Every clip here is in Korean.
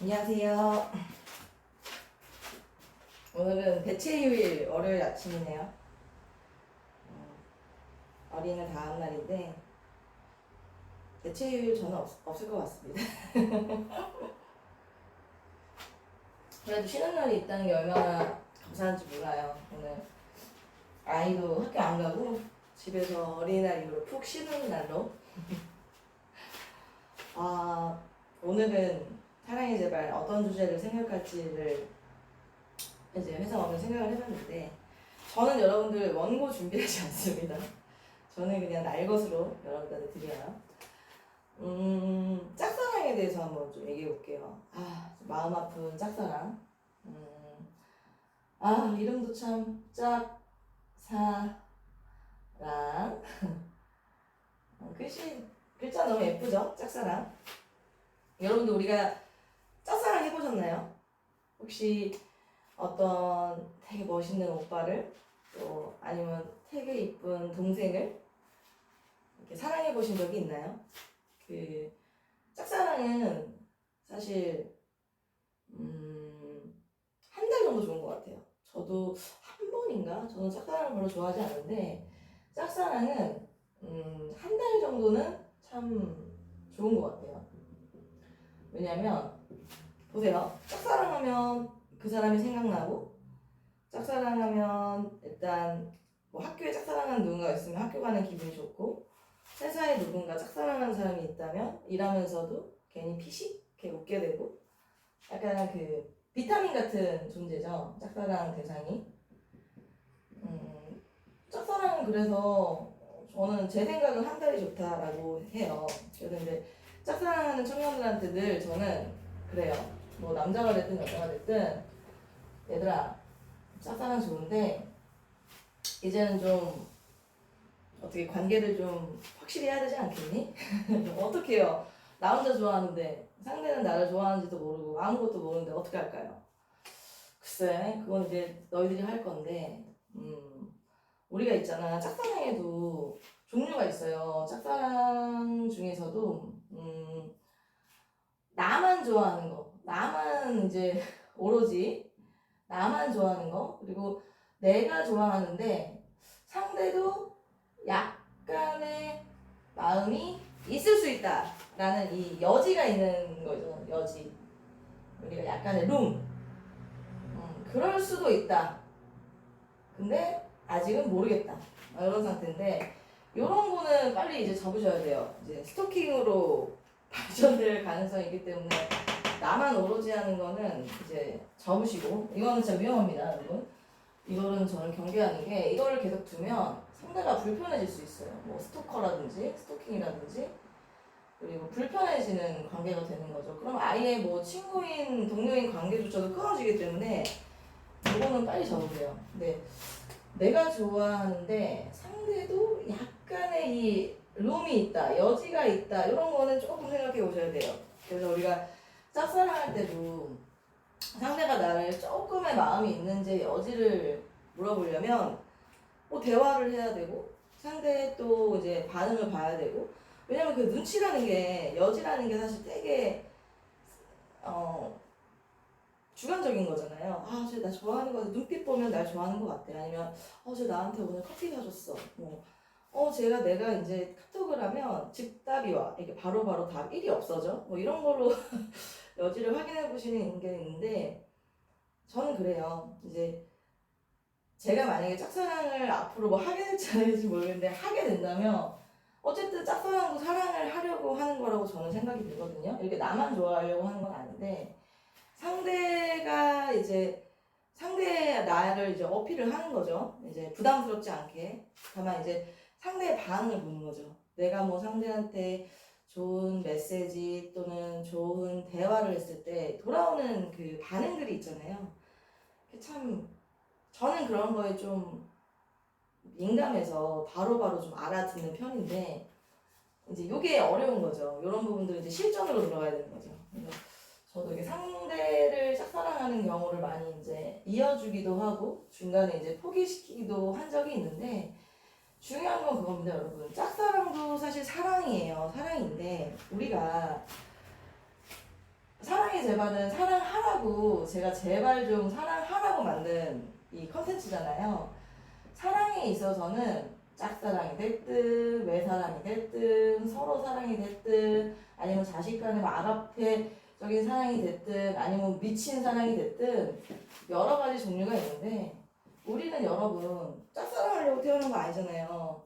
안녕하세요. 오늘은 대체휴일 월요일 아침이네요. 어, 어린이날 다음 날인데 대체휴일 저는 없, 없을 것 같습니다. 그래도 쉬는 날이 있다는 게 얼마나 감사한지 몰라요. 오늘 아이도 학교 안 가고 집에서 어린이날 이후로 푹 쉬는 날로. 아 오늘은 사랑의 제발 어떤 주제를 생각할지를 이제 회사 오늘 생각을 해봤는데 저는 여러분들 원고 준비하지 않습니다. 저는 그냥 날 것으로 여러분들한테 드려요. 음, 짝사랑에 대해서 한번 좀 얘기해 볼게요. 아, 마음 아픈 짝사랑. 음, 아, 이름도 참 짝사랑. 어, 글씨, 글자 너무 예쁘죠? 짝사랑. 여러분들 우리가? 혹시 어떤 되게 멋있는 오빠를 또 아니면 되게 이쁜 동생을 이렇게 사랑해 보신 적이 있나요? 그 짝사랑은 사실 음, 한 달 정도 좋은 것 같아요. 저도 한 번인가? 저는 짝사랑을 별로 좋아하지 않는데 짝사랑은 음, 한 달 정도는 참 좋은 것 같아요. 왜냐면 보세요. 짝사랑하면 그 사람이 생각나고 짝사랑하면 일단 뭐 학교에 짝사랑하는 누군가 있으면 학교 가는 기분이 좋고 회사에 누군가 짝사랑하는 사람이 있다면 일하면서도 괜히 피식 이렇게 웃게 되고 약간 그 비타민 같은 존재죠. 짝사랑 대상이. 음, 짝사랑은 그래서 저는 제 생각은 한 달이 좋다라고 해요. 근데 짝사랑하는 청년들한테 늘 저는 그래요. 뭐 남자가 됐든 여자가 됐든 얘들아 짝사랑 좋은데 이제는 좀 어떻게 관계를 좀 확실히 해야 되지 않겠니? 어떻게 해요? 나 혼자 좋아하는데 상대는 나를 좋아하는지도 모르고 아무것도 모르는데 어떻게 할까요? 글쎄 그건 이제 너희들이 할 건데 음, 우리가 있잖아 짝사랑에도 종류가 있어요 짝사랑 중에서도 음, 나만 좋아하는 거 나만 이제 오로지 나만 좋아하는 거? 그리고 내가 좋아하는데 상대도 약간의 마음이 있을 수 있다 라는 이 여지가 있는 거죠 여지. 우리가 약간의 룸. 음, 그럴 수도 있다. 근데 아직은 모르겠다. 어, 이런 상태인데 이런 거는 빨리 이제 접으셔야 돼요. 이제 스토킹으로 발전될 가능성이 있기 때문에 나만 오로지 하는 거는 이제 접으시고 이거는 진짜 위험합니다 여러분. 이거는 저는 경계하는 게 이거를 계속 두면 상대가 불편해질 수 있어요. 뭐 스토커라든지 스토킹이라든지 그리고 불편해지는 관계가 되는 거죠. 그럼 아예 뭐 친구인 동료인 관계조차도 끊어지기 때문에 이거는 빨리 접으세요. 근데 내가 좋아하는데 상대도 약간의 이 룸이 있다 여지가 있다 이런 거는 조금 생각해 보셔야 돼요. 그래서 우리가 짝사랑할 때도 상대가 나를 조금의 마음이 있는지 여지를 물어보려면 뭐 대화를 해야 되고 상대의 또 이제 반응을 봐야 되고 왜냐면 그 눈치라는 게 여지라는 게 사실 되게 어 주관적인 거잖아요. 아, 쟤 나 좋아하는 거 같아. 눈빛 보면 날 좋아하는 것 같아. 아니면 어, 쟤 나한테 오늘 커피 사줬어. 뭐 어, 제가 내가 이제 카톡을 하면 즉답이 와. 이게 바로바로 답 1이 없어져. 뭐 이런 걸로 여지를 확인해 보시는 게 있는데 저는 그래요. 이제 제가 만약에 짝사랑을 앞으로 뭐 하게 될지 안 될지 모르겠는데 하게 된다면 어쨌든 짝사랑도 사랑을 하려고 하는 거라고 저는 생각이 들거든요. 이렇게 나만 좋아하려고 하는 건 아닌데 상대가 이제 상대 나를 이제 어필을 하는 거죠. 이제 부담스럽지 않게. 다만 이제 상대의 반응을 보는 거죠. 내가 뭐 상대한테 좋은 메시지 또는 좋은 대화를 했을 때 돌아오는 그 반응들이 있잖아요. 참 저는 그런 거에 좀 민감해서 바로 바로 좀 알아듣는 편인데 이제 이게 어려운 거죠. 이런 부분들은 이제 실전으로 들어가야 되는 거죠. 저도 이게 상대를 짝사랑하는 경우를 많이 이제 이어주기도 하고 중간에 이제 포기시키기도 한 적이 있는데 중요한 건 그겁니다, 여러분. 짝사랑도 사실 사랑이에요. 사랑인데 우리가 사랑의 제발은 사랑하라고 제가 제발 좀 사랑하라고 만든 이 컨텐츠잖아요. 사랑에 있어서는 짝사랑이 됐든 외사랑이 됐든 서로 사랑이 됐든 아니면 자식 간의 말 앞에적인 사랑이 됐든 아니면 미친 사랑이 됐든 여러 가지 종류가 있는데 우리는 여러분 짝사랑하려고 태어난 거 아니잖아요.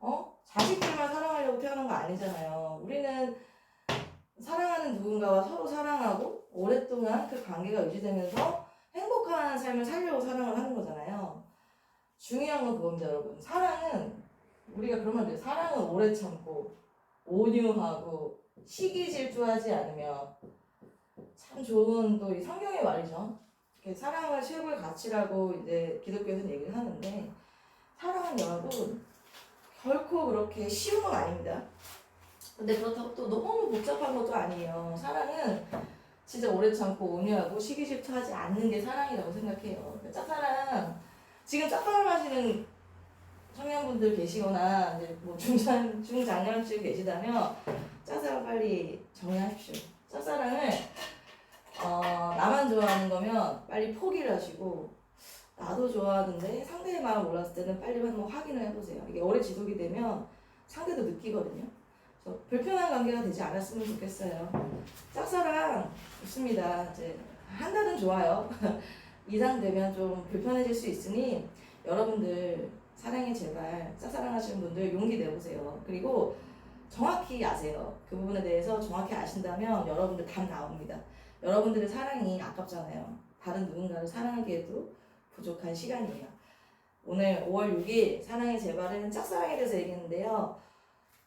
어? 자식들만 사랑하려고 태어난 거 아니잖아요. 우리는 사랑하는 누군가와 서로 사랑하고 오랫동안 그 관계가 유지되면서 행복한 삶을 살려고 사랑을 하는 거잖아요. 중요한 건 그겁니다, 여러분. 사랑은 우리가 그런 말도 해요. 사랑은 오래 참고 온유하고 시기 질투하지 않으며 참 좋은 또 이 성경의 말이죠. 사랑을 최고의 가치라고 이제 기독교에서는 얘기를 하는데 사랑은 여러분 결코 그렇게 쉬운 건 아닙니다. 근데 그렇다고 또 너무 복잡한 것도 아니에요. 사랑은 진짜 오래 참고 온유하고 시기 질투하지 않는 게 사랑이라고 생각해요. 그 짝사랑 지금 짝사랑 하시는 청년분들 계시거나 이제 뭐 중장 중장년층 계시다면 짝사랑 빨리 정리하십시오. 짝사랑을 어, 나만 좋아하는 거면 빨리 포기를 하시고 나도 좋아하는데 상대의 마음 몰랐을 때는 빨리 한번 확인을 해보세요. 이게 오래 지속이 되면 상대도 느끼거든요. 그래서 불편한 관계가 되지 않았으면 좋겠어요. 짝사랑 좋습니다. 이제 한 달은 좋아요. 이상 되면 좀 불편해질 수 있으니 여러분들 사랑해 제발 짝사랑 하시는 분들 용기 내보세요. 그리고 정확히 아세요. 그 부분에 대해서 정확히 아신다면 여러분들 답 나옵니다. 여러분들의 사랑이 아깝잖아요. 다른 누군가를 사랑하기에도 부족한 시간이에요. 오늘 5월 6일 사랑의 제발은 짝사랑에 대해서 얘기했는데요.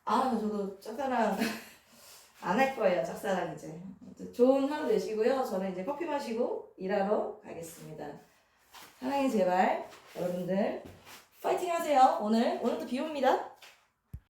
아, 저도 짝사랑 안 할 거예요. 짝사랑 이제. 좋은 하루 되시고요. 저는 이제 커피 마시고 일하러 가겠습니다. 사랑의 제발 여러분들 파이팅 하세요. 오늘 오늘도 비 옵니다.